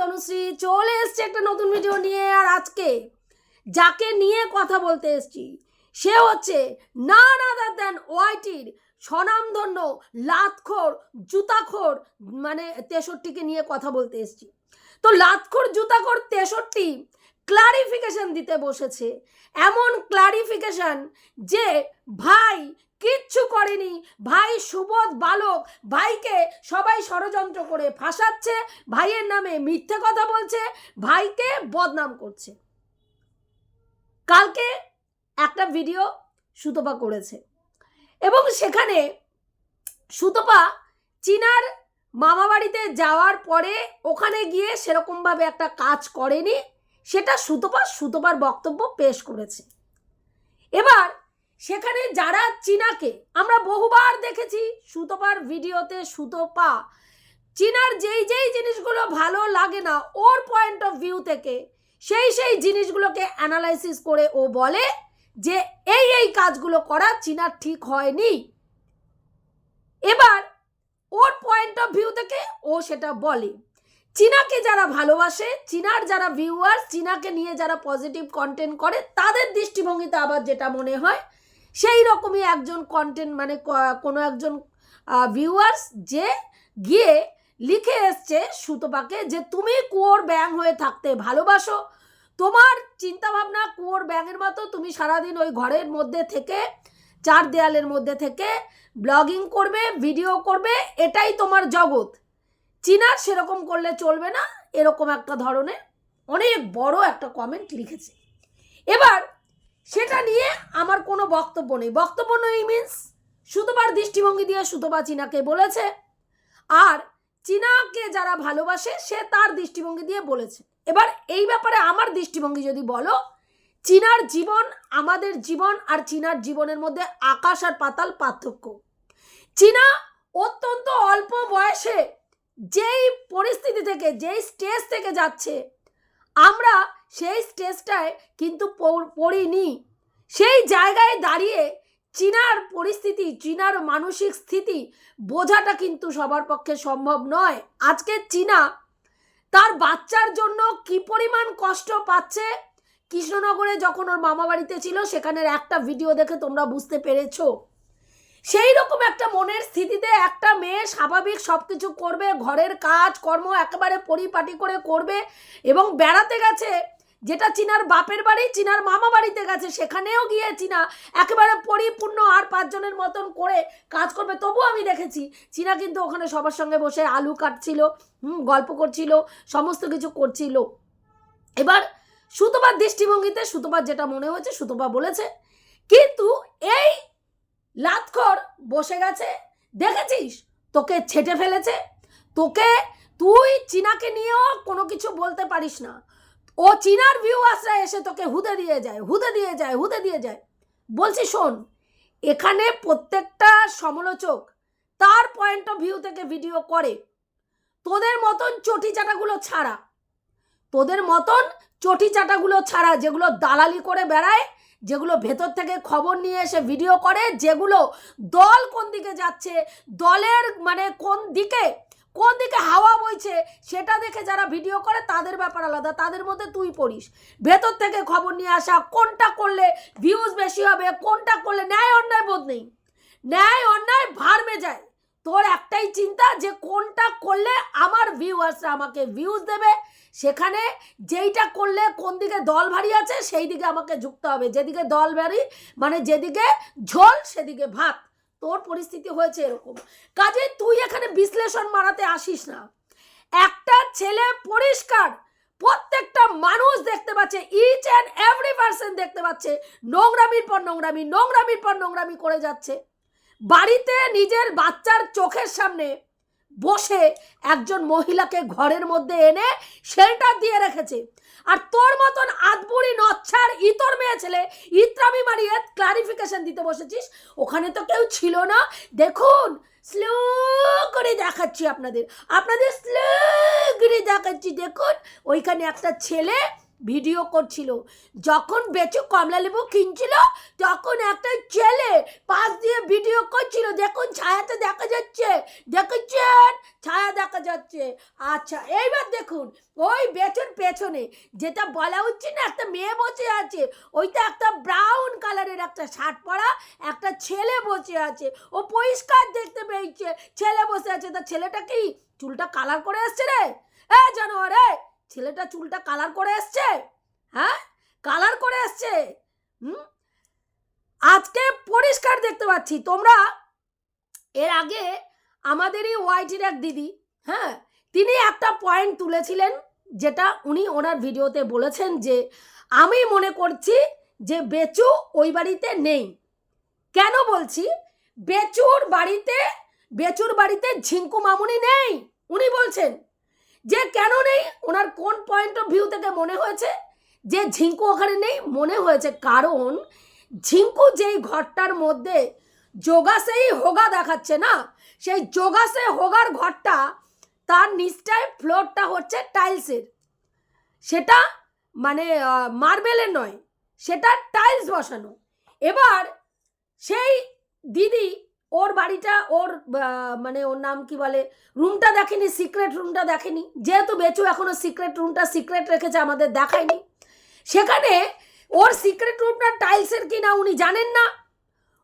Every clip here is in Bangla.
তনুশ্রী চলে এসছে একটা নতুন ভিডিও নিয়ে, আর আজকে যাকে নিয়ে কথা বলতে এসছি, সে হচ্ছে না আদার দেন ওয়াইটির স্বনামধন্য লাতখোর, জুতাখোর মানে তেষট্টিকে নিয়ে কথা বলতে এসছি। তো লাতখোর, জুতাখোর, তেষট্টি ক্লারিফিকেশন দিতে বসেছে। এমন ক্লারিফিকেশন যে ভাই কিচ্ছু করেনি। ভাই সুবোধ বালক, ভাইকে সবাই ষড়যন্ত্র করে ফাঁসাচ্ছে, ভাইয়ের নামে মিথ্যে কথা বলছে, ভাইকে বদনাম করছে। কালকে একটা ভিডিও সুতপা করেছে এবং সেখানে সুতপা চীনার মামা বাড়িতে যাওয়ার পরে ওখানে গিয়ে সেরকমভাবে একটা কাজ করেনি, সেটা সুতপা, সুতপার বক্তব্য পেশ করেছে। এবার সেখানে যারা চীনাকে, আমরা বহুবার দেখেছি, সুতপার ভিডিওতে সুতপা। চীনার যেই যেই জিনিসগুলো ভালো লাগে না, ওর পয়েন্ট অফ ভিউ থেকে সেই সেই জিনিসগুলোকে অ্যানালাইসিস করে ও বলে যে এই এই কাজগুলো করা চীনার ঠিক হয়নি। এবার ওর পয়েন্ট অফ ভিউ থেকে ও সেটা বলে। চীনাকে যারা ভালোবাসে, চীনার যারা ভিউয়ার্স চীনাকে নিয়ে যারা পজিটিভ কন্টেন্ট করে, তাদের দৃষ্টিভঙ্গিতে আবার যেটা মনে হয় সেই রকমই একজন কন্টেন্ট মানে কোনো একজন ভিউয়ার্স যে গিয়ে লিখে এসছে সুতপাকে যে তুমি কুয়োর ব্যাং হয়ে থাকতে ভালোবাসো। তোমার চিন্তাভাবনা কুয়োর ব্যাঙের মতো তুমি সারাদিন ওই ঘরের মধ্যে থেকে, চার দেয়ালের মধ্যে থেকে ব্লগিং করবে, ভিডিও করবে, এটাই তোমার জগৎ। চীনার সেরকম করলে চলবে না, এরকম একটা ধরনের অনেক বড় একটা কমেন্ট লিখেছে। এবার সেটা নিয়ে আমার কোনো বক্তব্য নেই। বক্তব্য নেই মিন্স সুতোবার দৃষ্টিভঙ্গি দিয়ে সুতোবা চীনাকে বলেছে। আর চীনাকে যারা ভালোবাসে, সে তার দৃষ্টিভঙ্গি দিয়ে বলেছে। এবার এই ব্যাপারে আমার দৃষ্টিভঙ্গি যদি বলো, চীনার জীবন আমাদের জীবন আর চীনার জীবনের মধ্যে আকাশ আর পাতাল পার্থক্য। চীনা অত্যন্ত অল্প বয়সে যেই পরিস্থিতি থেকে, যেই স্টেজ থেকে যাচ্ছে, আমরা সেই স্টেজটায় কিন্তু পড়- পড়িনি। সেই জায়গায় দাঁড়িয়ে চীনার পরিস্থিতি, চীনার মানসিক স্থিতি বোঝাটা কিন্তু সবার পক্ষে সম্ভব নয়। আজকে চীনা তার বাচ্চার জন্য কি পরিমাণ কষ্ট পাচ্ছে? কৃষ্ণনগরে যখন ওর মামা বাড়িতে ছিল, সেখানের একটা ভিডিও দেখে তোমরা বুঝতে পেরেছ। সেই রকম একটা মনের স্থিতিতে একটা মেয়ে স্বাভাবিক সব কিছু করবে, ঘরের কাজ, কর্ম একেবারে পরিপাটি করে করবে এবং বেড়াতে গেছে যেটা চীনার বাপের বাড়ি চীনার মামা বাড়িতে গেছে সেখানেও গিয়ে চীনা একেবারে পরিপূর্ণ আর পাঁচজনের মতন করে কাজ করবে তবু আমি দেখেছি চীনা কিন্তু ওখানে সবার সঙ্গে বসে আলু কাটছিল হুম, গল্প করছিল সমস্ত কিছু করছিল। এবার সুতোবার দৃষ্টিভঙ্গিতে সুতোবার যেটা মনে হয়েছে সুতোবা বলেছে কিন্তু এই লাতখর বসে গেছে দেখেছিস? তোকে ছেটে ফেলেছে তোকে তুই চীনাকে নিয়েও কোনো কিছু বলতে পারিস না ও চীনার ভিউয়ার্সরা এসে তোকে হুদে দিয়ে যায়, হুদে দিয়ে যায়, হুদে দিয়ে যায়। বলছি, শোন, এখানে প্রত্যেকটা সমালোচক তার পয়েন্ট অফ ভিউ থেকে ভিডিও করে। তোদের মতন চটি চাটাগুলো ছাড়া। তোদের মতন চটি চাটাগুলো ছাড়া যেগুলো দালালি করে বেড়ায়, যেগুলো ভেতর থেকে খবর নিয়ে এসে ভিডিও করে, যেগুলো দল কোন দিকে যাচ্ছে, দলের মানে কোন দিকে কোন দিকে হাওয়া বইছে সেটা দেখে যারা ভিডিও করে তাদের ব্যাপার আলাদা, তাদের মধ্যে তুই পড়িস। ভেতর থেকে খবর নিয়ে আসা, কোনটা করলে ভিউজ বেশি হবে, কোনটা করলে ন্যায় অন্যায় বোধ নেই। ন্যায় অন্যায় ভারমে যায় তোর একটাই চিন্তা যে কোনটা করলে আমার ভিউয়ার্সরা আমাকে ভিউজ দেবে, সেখানে যেইটা করলে কোন দিকে দল ভারী আছে, সেই দিকে আমাকে ঝুঁকতে হবে। যেদিকে দল ভারী মানে যেদিকে ঝোল, সেদিকে ভাত। তোর পরিস্থিতি হয়েছে এরকম। কাজে তুই এখানে বিশ্লেষণ মারাতে আসিস না। একটা ছেলে পরিষ্কার, প্রত্যেকটা মানুষ দেখতে পাচ্ছে ইচ অ্যান্ড এভরি পার্সন দেখতে পাচ্ছে, নোংরামির পর নোংরামি, নোংরামির পর নোংরামি করে যাচ্ছে। বাড়িতে নিজের বাচ্চার চোখের সামনে বসে একজন মহিলাকে ঘরের মধ্যে এনে শেল্টার দিয়ে রেখেছে। আর তোর মতন আদবুড়ি নচ্ছার, ইতর মেয়ে ছেলে ইত্রামি মারিয়ে ক্লারিফিকেশন দিতে বসেছিস? ওখানে তো কেউ ছিল না। দেখুন স্লো করে দেখাচ্ছি আপনাদের। আপনাদের স্লো করে দেখাচ্ছি। দেখুন, ওইখানে একটা ছেলে ভিডিও করছিল। যখন বেচু কমলা লেবু কিনছিল, তখন একটা ছেলে পাশ দিয়ে ভিডিও করছিল। দেখুন, ছায়াতে দেখা যাচ্ছে। দেখেছেন ছায়া দেখা যাচ্ছে। আচ্ছা এইবার দেখুন, ওই বেচুর পেছনে যেটা বলা হচ্ছে না, একটা মেয়ে বসে আছে, ওইটা একটা ব্রাউন কালারের একটা শার্ট পরা, একটা ছেলে বসে আছে। ও পরিষ্কার দেখতে পেয়েছে, ছেলে বসে আছে। তা ছেলেটা কি? চুলটা কালার করে এসছে রে? এ জানোয়ার রে ছেলেটা চুলটা কালার করে এসছে? হ্যাঁ? কালার করে এসছে? হুম? আজকে পরিষ্কার দেখতে পাচ্ছি। তোমরা, এর আগে আমাদেরই ওয়াইটির এক দিদি হ্যাঁ তিনি একটা পয়েন্ট তুলেছিলেন যেটা উনি ওনার ভিডিওতে বলেছেন যে, আমি মনে করছি যে বেচু ওই বাড়িতে নেই। কেন বলছি? বেচুর বাড়িতে বেচুর বাড়িতে ঝিঙ্কু মামুনি নেই, উনি বলছেন। যে কেন নেই? ওনার কোন পয়েন্ট অফ ভিউ থেকে মনে হয়েছে? যে ঝিঙ্কু ওখানে নেই মনে হয়েছে, কারণ ঝিঙ্কু যেই ঘরটার মধ্যে যোগাসেই হোগা দেখাচ্ছে না, সেই যোগাসে হোগার ঘরটা তার নিচটায় ফ্লোরটা হচ্ছে টাইলসের। সেটা মানে মার্বেলের নয়, সেটা টাইলস বসানো। এবার সেই দিদি ওর বাড়িটা, ওর মানে ওর নাম কি বলে, রুমটা দেখেনি, সিক্রেট রুমটা দেখেনি। যেহেতু বেচু এখনও সিক্রেট রুমটা সিক্রেট রেখেছে, আমাদের দেখায়নি। সেখানে ওর সিক্রেট রুমটা টাইলসের কিনা উনি জানেন না।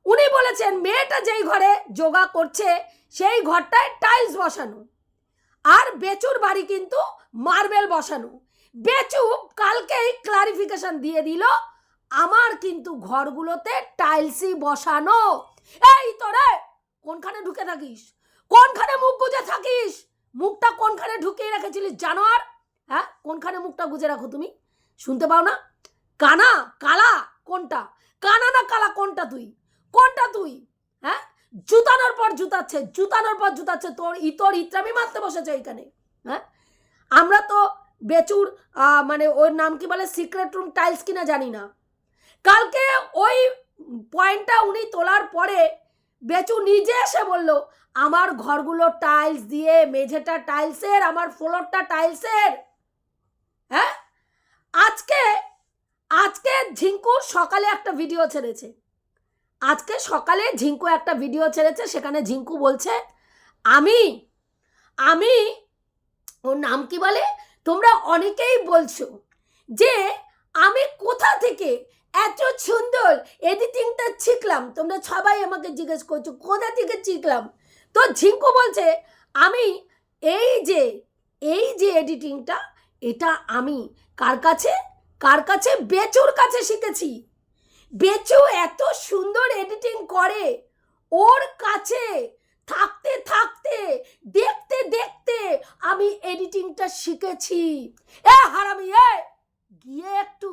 উনি বলেছেন, মেয়েটা যেই ঘরে যোগা করছে, সেই ঘরটায় টাইলস বসানো। আর বেচুর বাড়ি কিন্তু মার্বেল বসানো। বেচু কালকেই ক্লারিফিকেশন দিয়ে দিল, আমার কিন্তু ঘরগুলোতে টাইলসই বসানো। এই তোরে, কোনখানে ঢুকে থাকিস? কোনখানে মুখ গুজে থাকিস? মুখটা কোনখানে ঢুকিয়ে রেখেছিলিস জানোয়ার হ্যাঁ কোনখানে মুখটা গুজে রাখো তুমি? শুনতে পাও না? কানা, কালা কোনটা? কানা না কালা কোনটা তুই? কোনটা তুই? হ্যাঁ? জুতানোর পর জুতাচ্ছে, জুতানোর পর জুতাচ্ছে, তোর ইতর ইত্রামি মারতে বসেছে এইখানে হ্যাঁ? আমরা তো বেচুর মানে ওর নাম কি বলে সিক্রেট রুম টাইলস কিনা জানি না। কালকে ওই পয়েন্টটা উনি তোলার পরে বেচু নিজে এসে বলল, আমার ঘরগুলো টাইলস দিয়ে, মেঝেটা টাইলসের আমার ফ্লোরটা টাইলসের হ্যাঁ? আজকে আজকে ঝিঙ্কুর সকালে একটা ভিডিও ছেড়েছে। আজকে সকালে ঝিঙ্কু একটা ভিডিও ছেড়েছে, সেখানে ঝিঙ্কু বলছে, আমি আমি, ওর নাম কি বলে? তোমরা অনেকেই বলছো যে আমি কোথা থেকে এত সুন্দর এডিটিংটা শিখলাম? তোমরা সবাই আমাকে জিজ্ঞেস করছ, কোথা থেকে শিখলাম? তো ঝিঙ্কু বলছে, আমি এই যে এই যে এডিটিংটা এটা আমি কার কাছে? কার কাছে? বেচুর কাছে শিখেছি। বেচু এত সুন্দর এডিটিং করে। ওর কাছে থাকতে থাকতে, দেখতে দেখতে আমি এডিটিংটা শিখেছি। এ হারামি, এ! গিয়ে একটু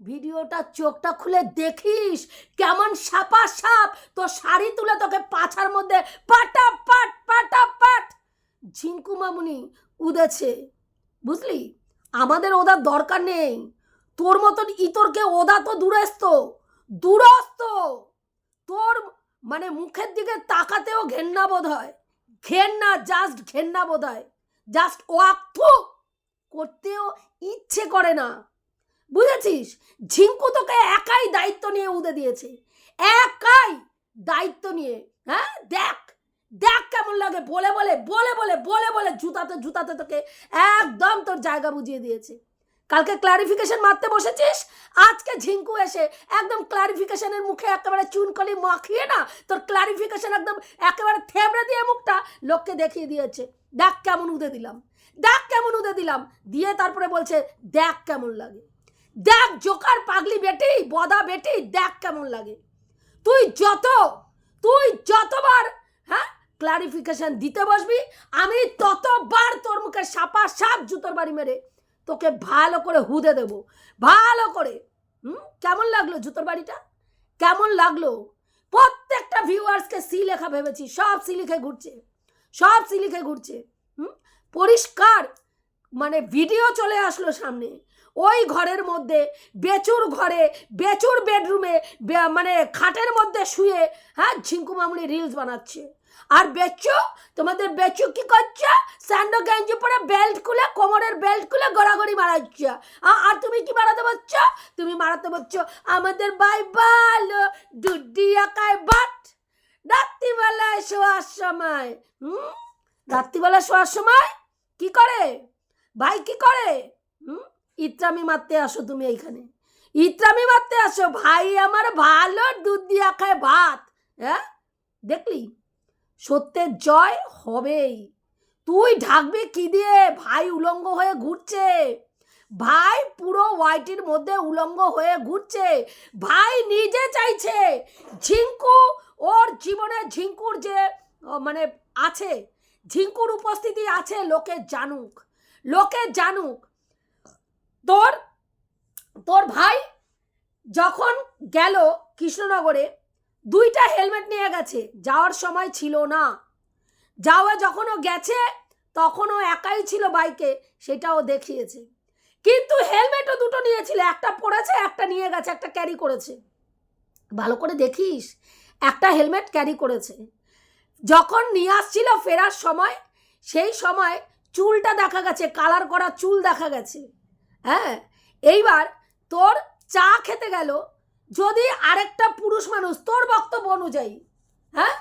ভিডিওটা চোখটা খুলে দেখিস কেমন সাপা সাপ তো শাড়ি তুলে তোকে পাছার মধ্যে পাটা পাট পাটা পাট। ঝিঙ্কু মামুনি উদেছে। বুঝলি? আমাদের ওদার দরকার নেই। তোর মতন ইতরকে ওদা তো দূরস্থ দূরস্থ তোর মানে মুখের দিকে তাকাতেও ঘেন্না বোধ হয়। ঘেন্না জাস্ট ঘেন্না বোধ হয়। জাস্ট ওয়াক্থু করতেও ইচ্ছে করে না। বুঝেছিস? ঝিঙ্কু তোকে একাই দায়িত্ব নিয়ে উদে দিয়েছে। একাই দায়িত্ব নিয়ে। হ্যাঁ? দেখ দেখ কেমন লাগে। বলে বলে বলে বলে বলে বলে, জুতাতে জুতাতে তোকে একদম তোর জায়গা বুঝিয়ে দিয়েছে। কালকে ক্লারিফিকেশন মারতে বসেছিস? আজকে ঝিঙ্কু এসে একদম ক্লারিফিকেশনের মুখে একেবারে চুনকলি মাখিয়ে না, তোর ক্লারিফিকেশন একদম একেবারে থেবড়ে দিয়ে মুখটা লোককে দেখিয়ে দিয়েছে। দেখ কেমন উদে দিলাম, দেখ কেমন উদে দিলাম। দিয়ে তারপরে বলছে, দেখ কেমন লাগে। দেখ জোকার পাগলি বেটি, বদা বেটি, দেখ কেমন লাগে। তুই যত, তুই যতবার হ্যাঁ ক্লারিফিকেশন দিতে বসবি, আমি ততবার তোর মুখে সাপা সাপ জুতোর বাড়ি মেরে তোকে ভালো করে হুদে দেবো। ভালো করে। হুম? কেমন লাগল জুতোর বাড়িটা? কেমন লাগল? প্রত্যেকটা ভিউয়ার্সকে সি লেখা ভেবেছি, সব সি লিখে ঘুরছে, সব সি লিখে ঘুরছে। হুম? পরিষ্কার মানে ভিডিও চলে আসলো সামনে। ওই ঘরের মধ্যে, বেচুর ঘরে, বেচুর বেডরুমে মানে খাটের মধ্যে শুয়ে হ্যাঁ ঝিঙ্কু মামুনি রিলস বানাচ্ছে। আর বেচু, তোমাদের বেচু কি করছ? স্যান্ডো গেঞ্জি পরে বেল্ট খুলে, কোমরের বেল্ট খুলে গড়াগড়ি মারাচ্ছে। আর তুমি কি মারাতে বলছো তুমি মারাতে বলছো আমাদের ভাই ভালো দুডি একাই বাট রাত্রিবেলায় শোয়ার সময়। হুম? রাত্রিবেলা শোয়ার সময়? কি করে? ভাই কি করে? হুম? ইত্রামি মারতে আসো তুমি এইখানে। ইত্রামি মারতে আসো, ভাই আমার ভালো দুধ দিয়া খায় ভাত হ্যাঁ? দেখলি? সত্যের জয় হবেই। তুই ঢাকবি কি দিয়ে? ভাই উলঙ্গ হয়ে ঘুরছে। ভাই পুরো ওয়াইটির মধ্যে উলঙ্গ হয়ে ঘুরছে। ভাই নিজে চাইছে। ঝিঙ্কু ওর জীবনে ঝিঙ্কুর যে মানে আছে, ঝিঙ্কুর উপস্থিতি আছে, লোকে জানুক। লোকে জানুক। তোর তোর ভাই যখন গেল কৃষ্ণনগরে দুইটা হেলমেট নিয়ে গেছে, যাওয়ার সময় ছিল না। যাওয়া যখনও গেছে, তখনও একাই ছিল বাইকে, সেটাও দেখিয়েছে। কিন্তু হেলমেটও দুটো নিয়েছিল, একটা পড়েছে, একটা নিয়ে গেছে, একটা ক্যারি করেছে। ভালো করে দেখিস, একটা হেলমেট ক্যারি করেছে। যখন নিয়ে আসছিল ফেরার সময়, সেই সময় চুলটা দেখা গেছে কালার করা চুল দেখা গেছে। হ্যাঁ এইবার তোর চা খেতে গেল যদি আরেকটা পুরুষ মানুষ, তোর বক্তব্য অনুযায়ী হ্যাঁ?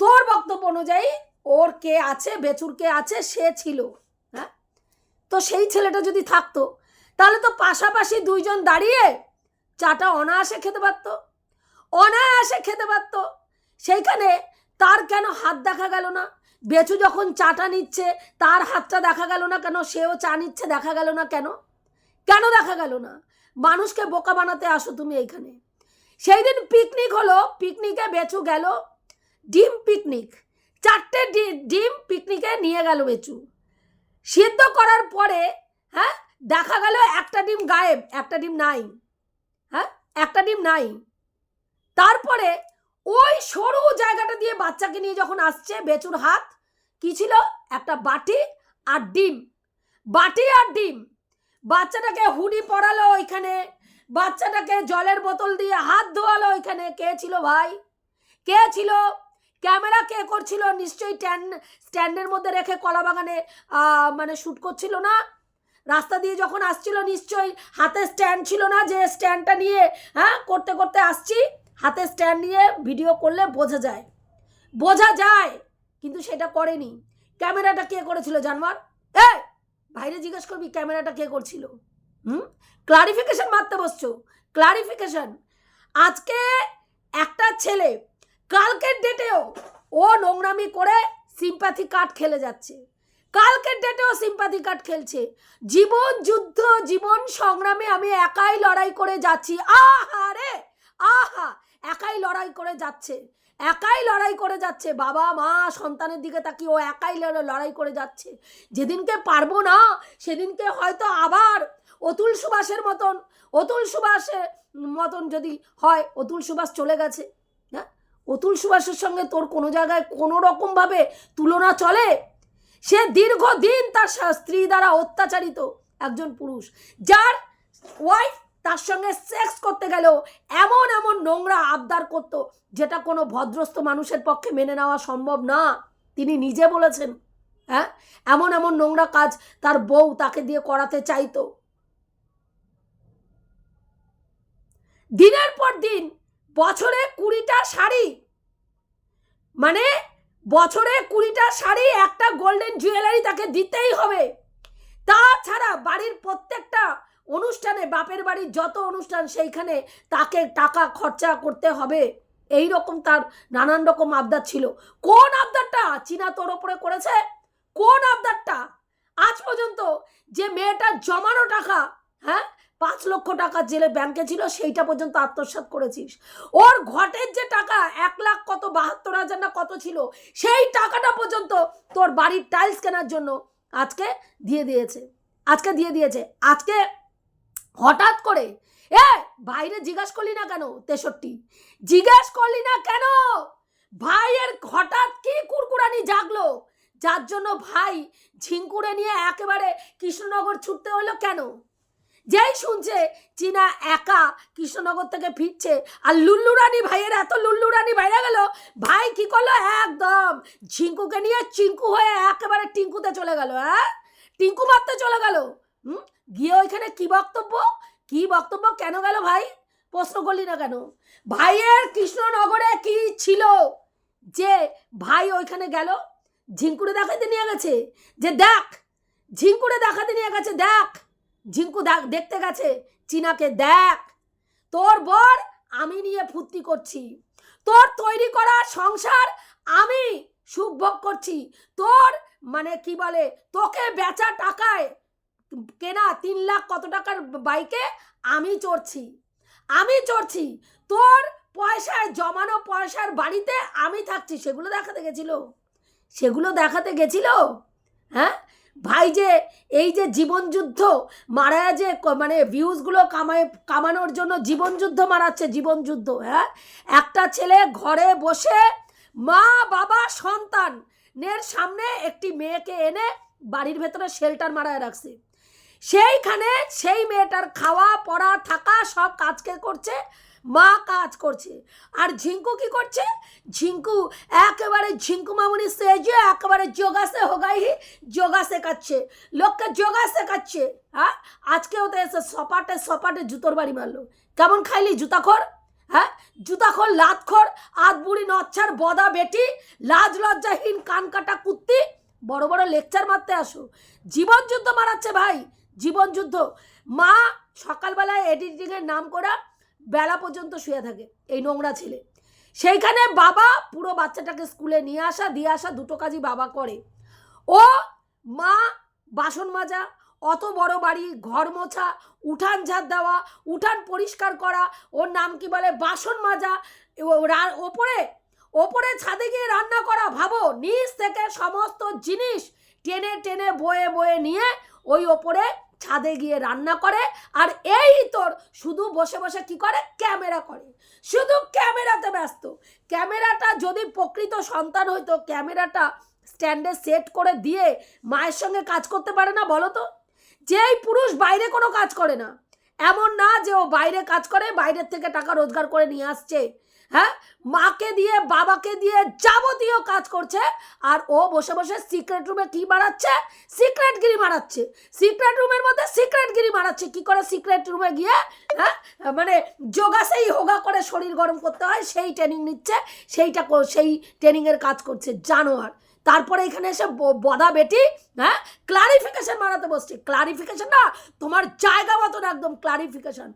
তোর বক্তব্য অনুযায়ী ওর কে আছে, বেচুর কে আছে, সে ছিল হ্যাঁ? তো সেই ছেলেটা যদি থাকতো, তাহলে তো পাশাপাশি দুইজন দাঁড়িয়ে চাটা অনায়াসে খেতে পারতো, অনায়াসে খেতে পারতো। সেইখানে তার কেন হাত দেখা গেল না? বেচু যখন চাটা নিচ্ছে, তার হাতটা দেখা গেল না কেন? সেও চা নিচ্ছে, দেখা গেল না কেন? কেন দেখা গেল না? মানুষকে বোকা বানাতে আসো তুমি এইখানে। সেই দিন পিকনিক হলো পিকনিকে বেচু গেল, ডিম পিকনিক চারটে ডিম পিকনিকে নিয়ে গেল বেচু। সিদ্ধ করার পরে হ্যাঁ দেখা গেল একটা ডিম গায়েব, একটা ডিম নাই। হ্যাঁ একটা ডিম নাই। তারপরে ওই সরু জায়গাটা দিয়ে বাচ্চাকে নিয়ে যখন আসছে বেচুর হাত, কি ছিল? একটা বাটি আর ডিম। বাটি আর ডিম। বাচ্চাটাকে হুডি পরালো ওইখানে। বাচ্চাটাকে জলের বোতল দিয়ে হাত ধোয়ালো ওইখানে। কে ছিল ভাই? কে ছিল? ক্যামেরা কে করছিল? নিশ্চয়ই স্ট্যান্ড স্ট্যান্ডের মধ্যে রেখে কলা বাগানে মানে শ্যুট করছিল না? রাস্তা দিয়ে যখন আসছিল, নিশ্চয়ই হাতে স্ট্যান্ড ছিল না যে স্ট্যান্ডটা নিয়ে হ্যাঁ করতে করতে আসছি। হাতে স্ট্যান্ড নিয়ে ভিডিও করলে বোঝা যায়। বোঝা যায়, কিন্তু সেটা করেনি। ক্যামেরাটা কে করেছিল জানবার এ বাইরে জিজ্ঞেস করবি, ক্যামেরাটা কে করছিল? হুম? ক্লারিফিকেশন মারতে বসছো। ক্লারিফিকেশন আজকে একটা ছেলে, কালকের ডেটেও ও নোংরামি করে সিম্প্যাথি কার্ড খেলে যাচ্ছে। কালকের ডেটেও সিম্প্যাথি কার্ড খেলছে। জীবন যুদ্ধ, জীবন সংগ্রামে আমি একাই লড়াই করে যাচ্ছি। আহা রে! আহা! একাই লড়াই করে যাচ্ছে। একাই লড়াই করে যাচ্ছে। বাবা, মা, সন্তানের দিকে তাকিয়ে ও একাই লড়- লড়াই করে যাচ্ছে। যেদিনকে পারব না, সেদিনকে হয়তো আবার অতুল সুভাষের মতন, অতুল সুভাষের মতন যদি হয়, অতুল সুভাষ চলে গেছে। হ্যাঁ অতুল সুভাষের সঙ্গে তোর কোনো জায়গায় কোনো রকমভাবে তুলনা চলে? সে দীর্ঘদিন তার স্ত্রী দ্বারা অত্যাচারিত একজন পুরুষ, যার ওয়াইফ তার সঙ্গে সেক্স করতে গেলেও এমন এমন নোংরা আবদার করতো, যেটা কোনো ভদ্রস্থ মানুষের পক্ষে মেনে নেওয়া সম্ভব না। তিনি নিজে বলেছেন হ্যাঁ? এমন এমন নোংরা কাজ তার বউ তাকে দিয়ে করাতে চাইতো। দিনের পর দিন বছরে কুড়িটা শাড়ি। মানে বছরে কুড়িটা শাড়ি, একটা গোল্ডেন জুয়েলারি তাকে দিতেই হবে। তাছাড়া বাড়ির প্রত্যেকটা অনুষ্ঠানে, বাপের বাড়ির যত অনুষ্ঠান, সেইখানে তাকে টাকা খরচা করতে হবে। এই রকম তার নানান রকম আবদার ছিল। কোন আবদারটা চীনা তোর ওপরে করেছে? কোন আবদারটা? আজ পর্যন্ত যে মেয়েটার জমানো টাকা হ্যাঁ পাঁচ লক্ষ টাকা জেলে ব্যাংকে ছিল, সেইটা পর্যন্ত আত্মসাৎ করেছিস। ওর ঘটের যে টাকা, এক লাখ কত, বাহাত্তর হাজার না কত ছিল, সেই টাকাটা পর্যন্ত তোর বাড়ির টাইলস কেনার জন্য আজকে দিয়ে দিয়েছে। আজকে দিয়ে দিয়েছে। আজকে হঠাৎ করে, এ, বাইরে জিজ্ঞাস করলি না কেন, তেষট্টি? জিজ্ঞাস করলি না কেন? ভাইয়ের হঠাৎ কি কুরকুরানি জাগলো? যার জন্য ভাই ঝিঙ্কুরে নিয়ে একেবারে কৃষ্ণনগর ছুটতে হলো কেন? যেই শুনছে চীনা একা কৃষ্ণনগর থেকে ফিরছে, আর লুল্লু রানী ভাইয়ের, এত লুল্লু রানী বাইরে গেল, ভাই কি করল? একদম ঝিঙ্কুকে নিয়ে চিঙ্কু হয়ে একেবারে টিঙ্কুতে চলে গেল হ্যাঁ? টিঙ্কু মারতে চলে গেল, হুম? গিয়ে ওইখানে কি বক্তব্য? কি বক্তব্য? কেন গেল ভাই? প্রশ্ন করলি না কেন? ভাইয়ের কৃষ্ণনগরে কি ছিল? যে ভাই ওইখানে গেল, ঝিঙ্কুরে দেখাতে নিয়ে গেছে, যে দেখ, ঝিঙ্কুরে দেখাতে নিয়ে গেছে, দেখ। ঝিঙ্কু দেখ- দেখতে গেছে? চীনাকে দেখ। তোর বর আমি নিয়ে ফুর্তি করছি। তোর তৈরি করা সংসার আমি সুখ ভোগ করছি। তোর মানে কি বলে? তোকে বেচা টাকায় কেনা তিন লাখ কত টাকার বাইকে আমি চড়ছি। আমি চড়ছি। তোর পয়সায়, জমানো পয়সার বাড়িতে আমি থাকছি। সেগুলো দেখাতে গেছিল? সেগুলো দেখাতে গেছিল? হ্যাঁ? ভাই যে, এই যে জীবনযুদ্ধ মারা যে মানে ভিউজগুলো কামায়, কামানোর জন্য জীবনযুদ্ধ মারাচ্ছে জীবনযুদ্ধ হ্যাঁ? একটা ছেলে ঘরে বসে মা, বাবা সন্তানের সামনে একটি মেয়েকে এনে বাড়ির ভেতরে শেল্টার মারায় রাখছে। সেইখানে সেই মেয়েটার খাওয়া, পড়া, থাকা সব কাজকে করছে। মা কাজ করছে। আর ঝিঙ্কু কি করছে? ঝিঙ্কু একেবারে ঝিঙ্কু মামুনি সেজে একেবারে যোগা যোগাসে হোগাই যোগা শেখাচ্ছে লোককে যোগা শেখাচ্ছে হ্যাঁ? আজকেও তো এসে সপাটে সপাটে জুতোর বাড়ি মারলো। কেমন খাইলি, জুতাখর? হ্যাঁ? জুতাখর, লাতখর, আধ বুড়ি নচ্ছার বদা বেটি, লাজ লজ্জাহীন কান কাটা কুত্তি। বড় বড় লেকচার মারতে আসো। জীবন যুদ্ধ মারাচ্ছে ভাই, জীবন যুদ্ধ। মা সকালবেলায় এডিটিংয়ের নাম করা বেলা পর্যন্ত শুয়ে থাকে, এই নোংরা ছেলে। সেইখানে বাবা পুরো বাচ্চাটাকে স্কুলে নিয়ে আসা, দিয়ে আসা দুটো কাজই বাবা করে। ও মা বাসন মাজা, অত বড় বাড়ি, ঘর মোছা, উঠান ঝাড় দেওয়া, উঠান পরিষ্কার করা, ওর নাম কি বলে? বাসন মাজা। ওপরে ওপরে ছাদে গিয়ে রান্না করা, ভাবো, নিচ থেকে সমস্ত জিনিস টেনে টেনে বয়ে বয়ে নিয়ে ওই ওপরে ছাদে গিয়ে রান্না করে আর এই তোর শুধু বসে বসে কি করে? ক্যামেরা করে। শুধু ক্যামেরাতে ব্যস্ত। ক্যামেরাটা যদি প্রকৃত সন্তান হইতো, ক্যামেরাটা স্ট্যান্ডে সেট করে দিয়ে মায়ের সঙ্গে কাজ করতে পারে না, বলো তো? যেই পুরুষ বাইরে কোনো কাজ করে না। এমন না যে ও বাইরে কাজ করে, বাইরের থেকে টাকা রোজগার করে নিয়ে আসছে। হ্যাঁ? মাকে দিয়ে, বাবাকে দিয়ে যাবতীয় কাজ করছে আর ও বসে বসে সিক্রেট রুমে কি মারাচ্ছে? সিক্রেট গিরি মারাচ্ছে। সিক্রেট রুমের মধ্যে সিক্রেট গিরি মারাচ্ছে। কি করে সিক্রেট রুমে গিয়ে হ্যাঁ? মানে যোগা সেই হোগা করে শরীর গরম করতে হয়, সেই ট্রেনিং নিচ্ছে, সেইটা সেই ট্রেনিংয়ের কাজ করছে জানোয়ার। তারপরে এখানে এসে বদা বেটি হ্যাঁ? ক্লারিফিকেশন মারাতে বসছে। ক্লারিফিকেশন না, তোমার জায়গা মতন একদম ক্লারিফিকেশন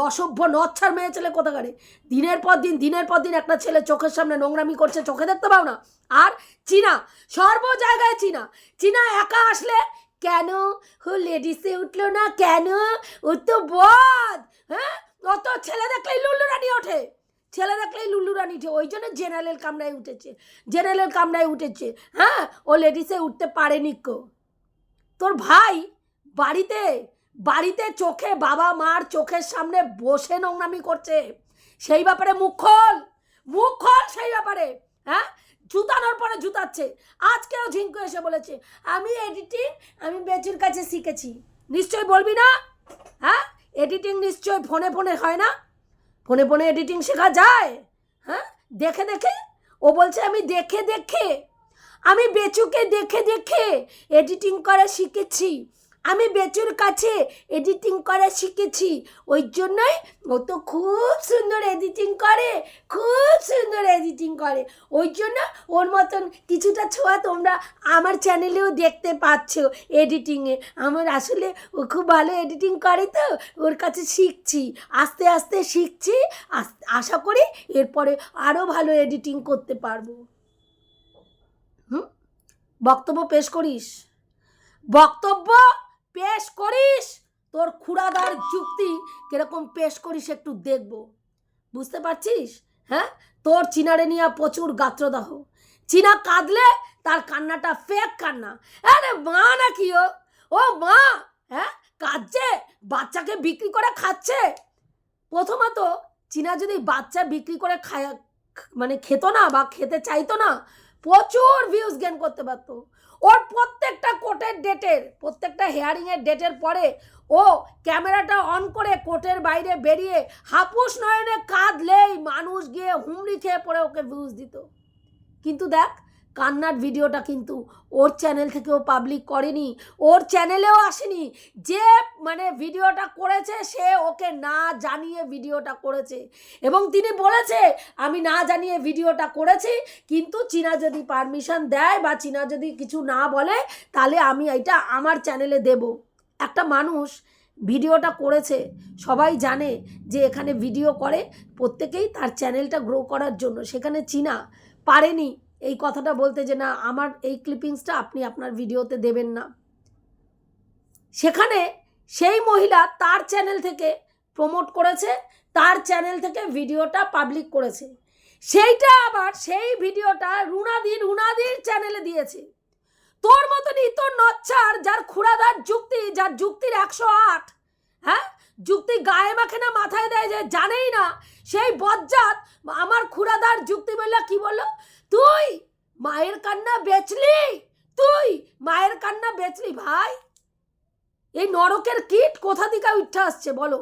অসভ্য, নচ্ছার মেয়ে ছেলে কোথাকারে? দিনের পর দিন, দিনের পর দিন একটা ছেলে চোখের সামনে নোংরামি করছে, চোখে দেখতে পাও না। আর চীনা, সর্ব জায়গায় চীনা। চীনা একা আসলে কেন? ও লেডিসে উঠল না কেন? ও তো বদ হ্যাঁ? ও তো ছেলে দেখলেই লুল্লু রানী ওঠে। ছেলে দেখলেই লুল্লু রানী ওঠে। ওই জন্য জেনারেল কামরায় উঠেছে। জেনারেল কামরায় উঠেছে। হ্যাঁ? ও লেডিসে উঠতে পারেনি কো। তোর ভাই বাড়িতে বাড়িতে চোখে বাবা মার চোখের সামনে বসে নোংরামি করছে। সেই ব্যাপারে মুখ খোল মুখ খোল সেই ব্যাপারে হ্যাঁ? জুতানোর পরে জুতাচ্ছে। আজকেও ঝিঙ্কু এসে বলেছে, আমি এডিটিং আমি বেচুর কাছে শিখেছি। নিশ্চয় বলবি না? হ্যাঁ? এডিটিং নিশ্চয় ফোনে ফোনে হয় না? ফোনে ফোনে এডিটিং শেখা যায়? হ্যাঁ? দেখে দেখে? ও বলছে, আমি দেখে দেখে, আমি বেচুকে দেখে দেখে এডিটিং করা শিখেছি। আমি বেচুর কাছে এডিটিং করা শিখেছি। ওই জন্যই ও তো খুব সুন্দর এডিটিং করে, খুব সুন্দর এডিটিং করে। ওই জন্য ওর মতন কিছুটা ছোঁয়া তোমরা আমার চ্যানেলেও দেখতে পাচ্ছ এডিটিংয়ে আমার আসলে ও খুব ভালো এডিটিং করে তো, ওর কাছে শিখছি, আস্তে আস্তে শিখছি আশা করি এরপরে আরও ভালো এডিটিং করতে পারব। হুম? বক্তব্য পেশ করিস? বক্তব্য পেশ করিস? তোর খুড়াদার যুক্তি কীরকম পেশ করিস একটু দেখব। বুঝতে পারছিস? হ্যাঁ? তোর চিনারে নিয়ে প্রচুর গাত্রদাহ। চীনা কাঁদলে তার কান্নাটা ফেক কান্না। আরে মা নাকি ও? ও মা! হ্যাঁ? কাঁদছে? বাচ্চাকে বিক্রি করে খাচ্ছে? প্রথমত চীনা যদি বাচ্চা বিক্রি করে খায় মানে খেত না বা খেতে চাইতো না, প্রচুর ভিউজ গেন করতে পারতো। ওর প্রত্যেকটা কোর্টের ডেটের, প্রত্যেকটা হেয়ারিংয়ের ডেটের পরে ও ক্যামেরাটা অন করে কোর্টের বাইরে বেরিয়ে হাপুস নয়নে কাঁদলেই মানুষ গিয়ে হুমড়ি খেয়ে পড়ে ওকে ভিউজ দিত। কিন্তু দেখ কান্নার ভিডিওটা কিন্তু ওর চ্যানেল থেকেও পাবলিক করেনি, ওর চ্যানেলেও আসেনি। যে মানে ভিডিওটা করেছে, সে ওকে না জানিয়ে ভিডিওটা করেছে। এবং তিনি বলেছে, আমি না জানিয়ে ভিডিওটা করেছি, কিন্তু চীনা যদি পারমিশন দেয় বা চীনা যদি কিছু না বলে, তাহলে আমি এটা আমার চ্যানেলে দেব। একটা মানুষ ভিডিওটা করেছে, সবাই জানে যে এখানে ভিডিও করে, প্রত্যেকেই তার চ্যানেলটা গ্রো করার জন্য। সেখানে চীনা পারেনি। এই কথাটা বলতে যে না, আমার এই ক্লিপিংসটা আপনি আপনার ভিডিওতে দেবেন না। সেখানে সেই মহিলা তার চ্যানেল থেকে প্রমোট করেছে, তার চ্যানেল থেকে ভিডিওটা পাবলিক করেছে। সেইটা আবার সেই ভিডিওটা রুনাদির রুনাদির চ্যানেলে দিয়েছে। তোর মতনই তোর নচ্ছার, যার খুড়াদার যুক্তি, যার যুক্তির একশো আট হ্যাঁ? যুক্তি গায়ে মাখে না, মাথায় দেয় যে জানেই না, সেই বজ্জাত, আমার খুড়াদার যুক্তি বললে কি বলল? তুই মায়ের কান্না বেচলি? তুই মায়ের কান্না বেচলি ভাই? এই নরকের কীট কোথা থেকে উঠে আসছে বলো?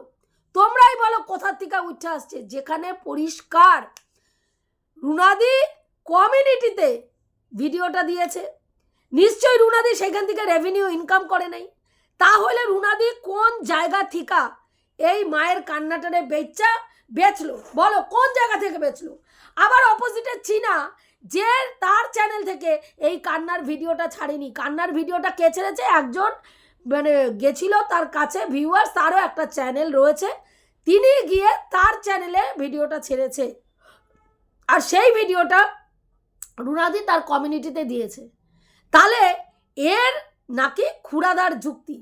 তোমরাই বলো কোথা থেকে উঠে আসছে। যেখানে পরিষ্কার। রুনাদি কমিউনিটিতে ভিডিওটা দিয়েছে। নিশ্চয়ই রুনাদি সেখান থেকে রেভিনিউ ইনকাম করে নাই। তাহলে রুনাদি কোন জায়গা থেকে এই মায়ের কান্নাটারে বেচা, বেচলো? বলো, কোন জায়গা থেকে বেচলো? আবার অপোজিটে চীনা যে তার চ্যানেল থেকে এই কান্নার ভিডিওটা ছাড়েনি। কান্নার ভিডিওটা কে ছেড়েছে? একজন মানে গেছিল তার কাছে ভিউয়ার্স তারও একটা চ্যানেল রয়েছে। তিনি গিয়ে তার চ্যানেলে ভিডিওটা ছেড়েছে। আর সেই ভিডিওটা রুনাদি তার কমিউনিটিতে দিয়েছে। তাহলে এর নাকি খুড়াদার যুক্তি।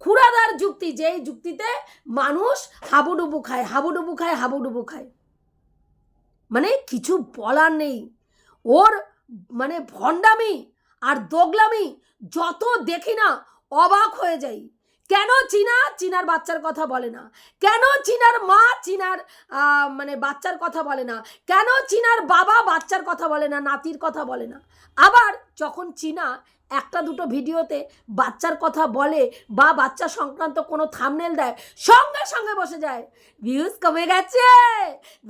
খুড়াদার যুক্তি, যেই যুক্তিতে মানুষ হাবুডুবু খায় হাবুডুবু খায় হাবুডুবু খায়। মানে কিছু বলার নেই। ওর মানে ভণ্ডামি আর দোগলামি যত দেখি না অবাক হয়ে যাই। কেন চীনা? চীনার বাচ্চার কথা বলে না। কেন চীনার মা চীনার মানে বাচ্চার কথা বলে না? কেন চীনার বাবা বাচ্চার কথা বলে না? নাতির কথা বলে না? আবার যখন চীনা একটা দুটো ভিডিওতে বাচ্চার কথা বলে বা বাচ্চা সংক্রান্ত কোনো থামনেল দেয়, সঙ্গে সঙ্গে বসে যায় ভিউজ কমে গেছে,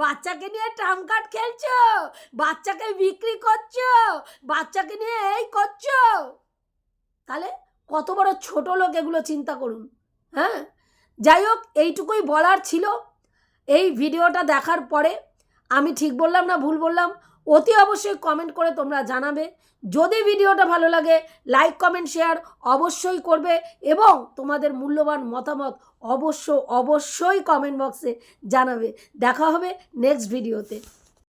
বাচ্চাকে নিয়ে ট্রাম কার্ড খেলছো, বাচ্চাকে বিক্রি করছ, বাচ্চাকে নিয়ে এই করছ। তাহলে কত বড় ছোট লোক এগুলো চিন্তা করুন হ্যাঁ? যাই হোক, এইটুকুই বলার ছিল। এই ভিডিওটা দেখার পরে আমি ঠিক বললাম না ভুল বললাম? অতি অবশ্যই কমেন্ট করে তোমরা জানাবে। যদি ভিডিওটা ভালো লাগে লাইক কমেন্ট শেয়ার অবশ্যই করবে এবং তোমাদের মূল্যবান মতামত অবশ্য, অবশ্যই কমেন্ট বক্সে জানাবে। দেখা হবে নেক্সট ভিডিওতে